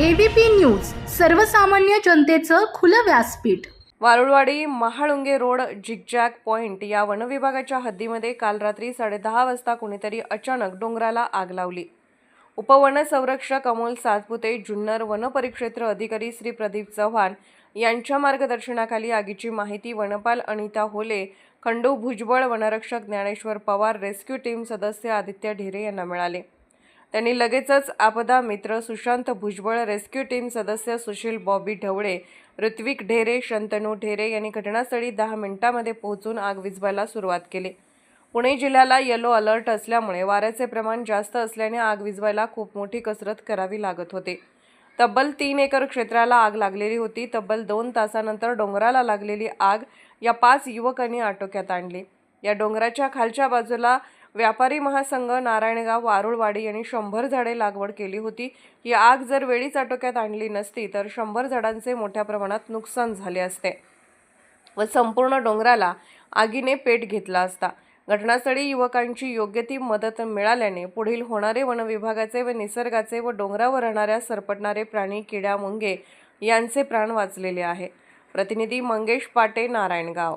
ABP news सर्वसामान्य जनतेचं खुलं व्यासपीठ. Warulwadi Mahalunge road zigzag point या वनविभागाच्या हद्दीमध्ये काल रात्री साडेदहा वाजता कोणीतरी अचानक डोंगराला आग लावली. उपवन संरक्षक अमोल सातपुते जुन्नर वनपरिक्षेत्र अधिकारी श्री प्रदीप चव्हाण यांच्या मार्गदर्शनाखाली आगीची माहिती वनपाल अनिता होले खंडू भुजबळ वनरक्षक ज्ञानेश्वर पवार रेस्क्यू टीम सदस्य आदित्य ढेरे यांना मिळाले. त्यांनी लगेचच आपदा मित्र सुशांत भुजबळ रेस्क्यू टीम सदस्य सुशील बॉबी ढवळे ऋत्विक ढेरे शंतनू ढेरे यांनी घटनास्थळी दहा मिनिटांमध्ये पोहोचून आग विझवायला सुरुवात केली. पुणे जिल्ह्याला येलो अलर्ट असल्यामुळे वाऱ्याचे प्रमाण जास्त असल्याने आग विझवायला खूप मोठी कसरत करावी लागत होती. तब्बल तीन एकर क्षेत्राला आग लागलेली होती. तब्बल दोन तासानंतर डोंगराला लागलेली आग या पाच युवकांनी आटोक्यात आणली. या डोंगराच्या खालच्या बाजूला व्यापारी महासंघ नारायणगाव वारुळवाडी यांनी शंभर झाडे लागवड केली होती. ही आग जर वेळीच आटोक्यात आणली नसती तर शंभर झाडांचे मोठ्या प्रमाणात नुकसान झाले असते. व संपूर्ण डोंगराला आगीने पेट घेतला असता. घटनास्थळी युवकांची योग्य ती मदत मिळाल्याने पुढील होणारे वनविभागाचे व निसर्गाचे व डोंगरावर राहणाऱ्या सरपटणारे प्राणी किड्या मुंगे यांचे प्राण वाचलेले आहे. प्रतिनिधी मंगेश पाटे नारायणगाव.